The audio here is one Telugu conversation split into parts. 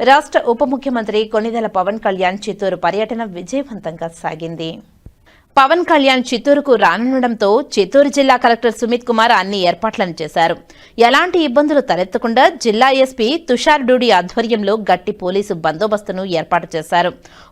రాష్ట్ర ఉప ముఖ్యమంత్రి కొనిదెల పవన్ కళ్యాణ్ చిత్తూరు పర్యటన విజయవంతంగా సాగింది. పవన్ కళ్యాణ్ చిత్తూరుకు రానుండడంతో చిత్తూరు జిల్లా కలెక్టర్ సుమిత్ కుమార్ అన్ని ఏర్పాట్లను చేశారు. ఎలాంటి ఇబ్బందులు తలెత్తకుండా జిల్లా ఎస్పీ తుషార్ డూడి ఆధ్వర్యంలో గట్టి పోలీసు బందోబస్తును ఏర్పాటు చేశారు.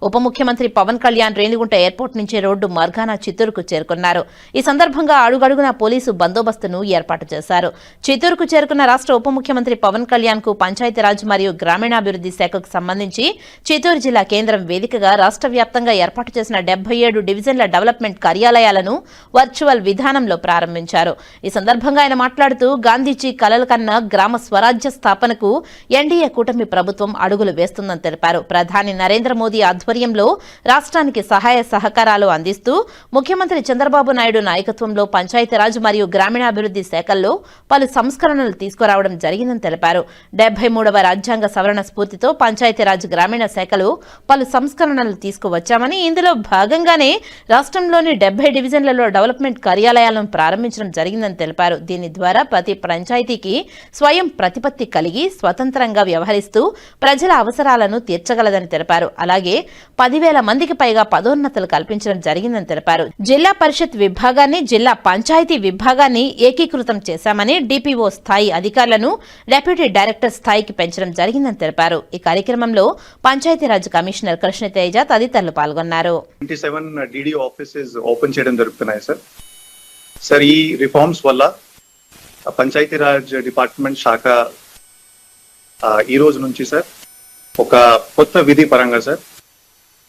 ఉప ముఖ్యమంత్రి పవన్ కళ్యాణ్ రేణిగుంట ఎయిర్పోర్ట్ నుంచి రోడ్డు మార్గాన చిత్తూరుకు చేరుకున్నారు. ఈ సందర్భంగా అడుగడుగున పోలీసు బందోబస్తును ఏర్పాటు చేశారు. చిత్తూరుకు చేరుకున్న రాష్ట్ర ఉప ముఖ్యమంత్రి పవన్ కళ్యాణ్కు పంచాయతీరాజ్ మరియు గ్రామీణాభివృద్ధి శాఖకు సంబంధించి చిత్తూరు జిల్లా కేంద్రం వేదికగా రాష్ట్ర వ్యాప్తంగా ఏర్పాటు చేసిన డెబ్బై ఏడు డివిజన్ల డెవలప్మెంట్ కార్యాలయాలను వర్చువల్ విధానంలో ప్రారంభించారు. ఈ సందర్భంగా ఆయన మాట్లాడుతూ గాంధీజీ కలల కన్నా గ్రామ స్వరాజ్య స్థాపనకు ఎన్డీఏ కూటమి ప్రభుత్వం అడుగులు వేస్తుందని తెలిపారు. ప్రధాని నరేంద్ర మోదీ ఆధ్వర్యంలో రాష్ట్రానికి సహాయ సహకారాలు అందిస్తూ ముఖ్యమంత్రి చంద్రబాబు నాయుడు నాయకత్వంలో పంచాయతీరాజ్ మరియు గ్రామీణాభివృద్ధి శాఖల్లో పలు సంస్కరణలు తీసుకురావడం జరిగిందని తెలిపారు. డెబ్బై మూడవ రాజ్యాంగ సవరణ స్ఫూర్తితో పంచాయతీరాజ్ గ్రామీణ శాఖలు పలు సంస్కరణలు తీసుకువచ్చామని ఇందులో భాగంగానే రాష్ట్రంలోని డెబ్బై డివిజన్లలో డెవలప్మెంట్ కార్యాలయాలను ప్రారంభించడం జరిగిందని తెలిపారు. దీని ద్వారా ప్రతి పంచాయతీకి స్వయం ప్రతిపత్తి కలిగి స్వతంత్రంగా వ్యవహరిస్తూ ప్రజల అవసరాలను తీర్చగలదని తెలిపారు. అలాగే పదివేల మందికి పైగా పదోన్నతులు కల్పించడం జరిగిందని తెలిపారు. జిల్లా పరిషత్ విభాగాన్ని జిల్లా పంచాయతీ విభాగాన్ని ఏకీకృతం చేశామని డిపిఓ స్థాయి అధికారులను డెప్యూటీ డైరెక్టర్ స్థాయికి పెంచడం జరిగిందని తెలిపారు. ఈ కార్యక్రమంలో పంచాయతీరాజ్ కమిషనర్ కృష్ణతేజ తదితరులు పాల్గొన్నారు. ఆఫీసెస్ ఓపెన్ చేయడం జరుగుతున్నాయి సార్ సార్ ఈ రిఫార్మ్స్ వల్ల పంచాయతీరాజ్ డిపార్ట్మెంట్ శాఖ ఈ రోజు నుంచి సార్ ఒక కొత్త విధి పరంగా సార్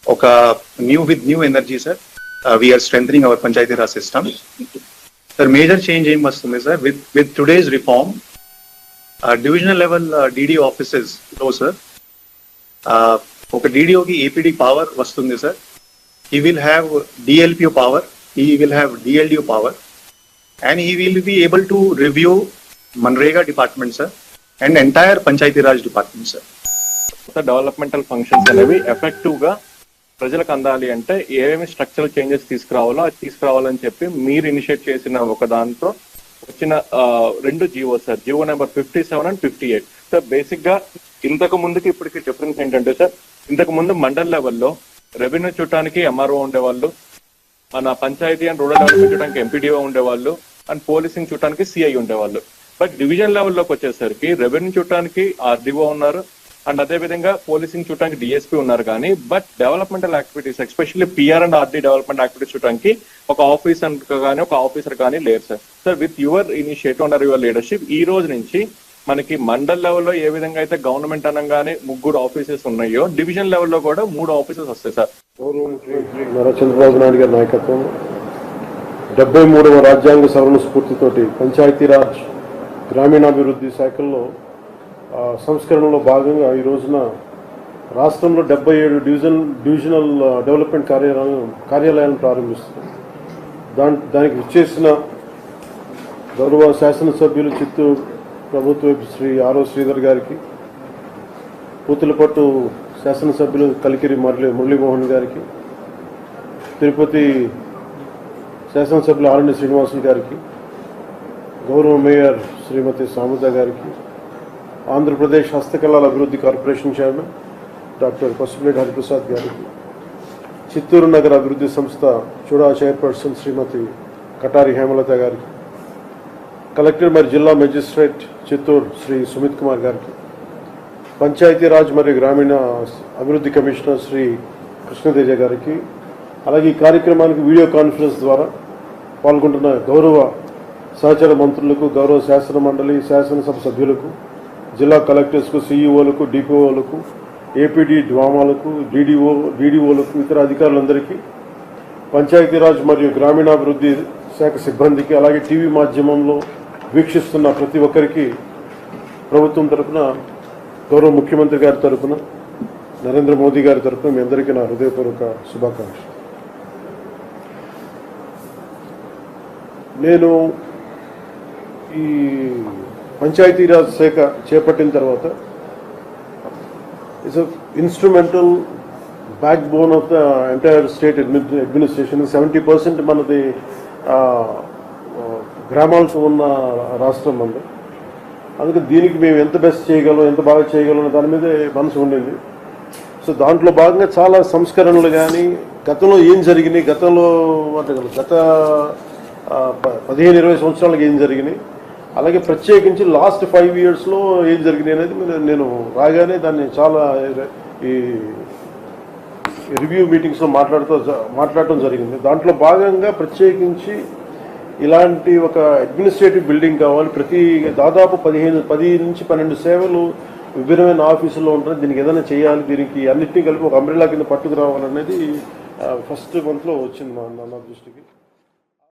ఒక new with new energy sir we are strength our Panchayati Raj system sir major change ఏం వస్తుంది sir with with today's reform divisional level DDO ఆఫీసెస్లో sir ఒక డిడిఓకి ఏపీడి పవర్ వస్తుంది sir he will have DLPO power, he will have DLDO power, and he will be able to review Manrega department, sir, and entire Panchayati Raj department, sir. Developmental functions అనేవి ఎఫెక్టివ్గా ప్రజలకు అందాలి అంటే ఏమేమి స్ట్రక్చరల్ చేంజెస్ తీసుకురావాలో అది తీసుకురావాలని చెప్పి మీరు ఇనిషియేట్ చేసిన ఒక దాంతో వచ్చిన రెండు Jio sir Jio number fifty seven and fifty eight sir బేసిక్గా ఇంతకు ముందుకి ఇప్పటికి డిఫరెన్స్ ఏంటంటే సార్ ఇంతకు ముందు మండల్ లెవెల్లో రెవెన్యూ చూడటానికి ఎంఆర్ఓ ఉండేవాళ్ళు మన పంచాయతీ అండ్ రూరల్ డెవలప్మెంట్ చూడడానికి ఎంపీడీఓ ఉండేవాళ్ళు అండ్ పోలీసింగ్ చూడటానికి సిఐ ఉండేవాళ్ళు. బట్ డివిజన్ లెవెల్లోకి వచ్చేసరికి రెవెన్యూ చూడటానికి ఆర్డీఓ ఉన్నారు అండ్ అదే విధంగా పోలీసింగ్ చూడటానికి డిఎస్పీ ఉన్నారు కానీ but developmental activities especially PR and RD development activities చూడటానికి ఒక ఆఫీసర్ కానీ ఒక ఆఫీసర్ కానీ లేరు sir. Sir with your initiative under your leadership ఈ రోజు నుంచి మనకి మండల్ లెవెల్లో ఏ విధంగా అయితే గవర్నమెంట్ అనగానే ముగ్గురు ఆఫీసెస్ ఉన్నాయో డివిజన్ లెవెల్లో కూడా మూడు ఆఫీసెస్ వస్తాయి సార్. నారా చంద్రబాబు నాయుడు గారి నాయకత్వం. డెబ్బై మూడవ రాజ్యాంగ సవరణ స్ఫూర్తితోటి పంచాయతీరాజ్ గ్రామీణాభివృద్ధి శాఖల్లో సంస్కరణలో భాగంగా ఈ రోజున రాష్ట్రంలో డెబ్బై ఏడు డివిజన్ డివిజనల్ డెవలప్మెంట్ కార్యాలయం కార్యాలయాలను ప్రారంభిస్తుంది. దాని దానికి విచ్చేసిన గౌరవ శాసనసభ్యులు చిత్తూరు ప్రభుత్వ శ్రీ ఆరో శ్రీధర్ గారికి పూతులపట్టు శాసనసభ్యులు కలికిరి మురళి మురళీమోహన్ గారికి తిరుపతి శాసనసభ్యులు ఆరణ్య శ్రీనివాసులు గారికి గౌరవ మేయర్ శ్రీమతి సాముద గారికి ఆంధ్రప్రదేశ్ హస్తకళల అభివృద్ధి corporation chairman doctor Pasupuleti Hariprasad గారికి చిత్తూరు నగర అభివృద్ధి సంస్థ చూడా చైర్పర్సన్ శ్రీమతి కటారి హేమలత గారికి కలెక్టర్ మరియు జిల్లా మెజిస్ట్రేట్ చిత్తూరు శ్రీ సుమిత్ కుమార్ గారికి పంచాయతీరాజ్ మరియు గ్రామీణ అభివృద్ధి కమిషనర్ శ్రీ కృష్ణతేజ గారికి అలాగే ఈ కార్యక్రమానికి వీడియో కాన్ఫరెన్స్ ద్వారా పాల్గొంటున్న గౌరవ సహచర మంత్రులకు గౌరవ శాసన మండలి శాసనసభ సభ్యులకు జిల్లా కలెక్టర్స్కు సీఈఓలకు డిపిఓలకు ఏపీడీ డ్వామాలకు డీడీఓ డీడీఓలకు ఇతర అధికారులందరికీ పంచాయతీరాజ్ మరియు గ్రామీణాభివృద్ధి శాఖ సిబ్బందికి అలాగే టీవీ మాధ్యమంలో వీక్షిస్తున్న ప్రతి ఒక్కరికి ప్రభుత్వం తరపున గౌరవ ముఖ్యమంత్రి గారి తరపున నరేంద్ర మోదీ గారి తరపున మీ అందరికీ నా హృదయపూర్వక శుభాకాంక్ష నేను ఈ పంచాయతీరాజ్ శాఖ చేపట్టిన తర్వాత it's instrumental backbone of the entire state administration seventy percent మనది గ్రామాలతో ఉన్న రాష్ట్రం అందు అందుకే దీనికి మేము ఎంత బెస్ట్ చేయగలం ఎంత బాగా చేయగలం దాని మీద మనసు ఉండింది. సో దాంట్లో భాగంగా చాలా సంస్కరణలు కానీ గతంలో ఏం జరిగినాయి గతంలో అంటే గత పదిహేను ఇరవై సంవత్సరాలకు ఏం జరిగినాయి అలాగే ప్రత్యేకించి లాస్ట్ ఫైవ్ ఇయర్స్లో ఏం జరిగినాయి అనేది నేను- రాగానే దాన్ని చాలా ఈ రివ్యూ మీటింగ్స్లో మాట్లాడుతూ మాట్లాడటం జరిగింది. దాంట్లో భాగంగా ప్రత్యేకించి ఇలాంటి ఒక అడ్మినిస్ట్రేటివ్ బిల్డింగ్ కావాలి. ప్రతి దాదాపు పదిహేను పది నుంచి పన్నెండు సేవలు విభిన్నమైన ఆఫీసుల్లో ఉంటాయి దీనికి ఏదైనా చేయాలి దీనికి అన్నింటినీ కలిపి ఒక అంబ్రెలా కింద పట్టుకురావాలనేది ఫస్ట్ మంత్లో వచ్చింది నా నా దృష్టికి.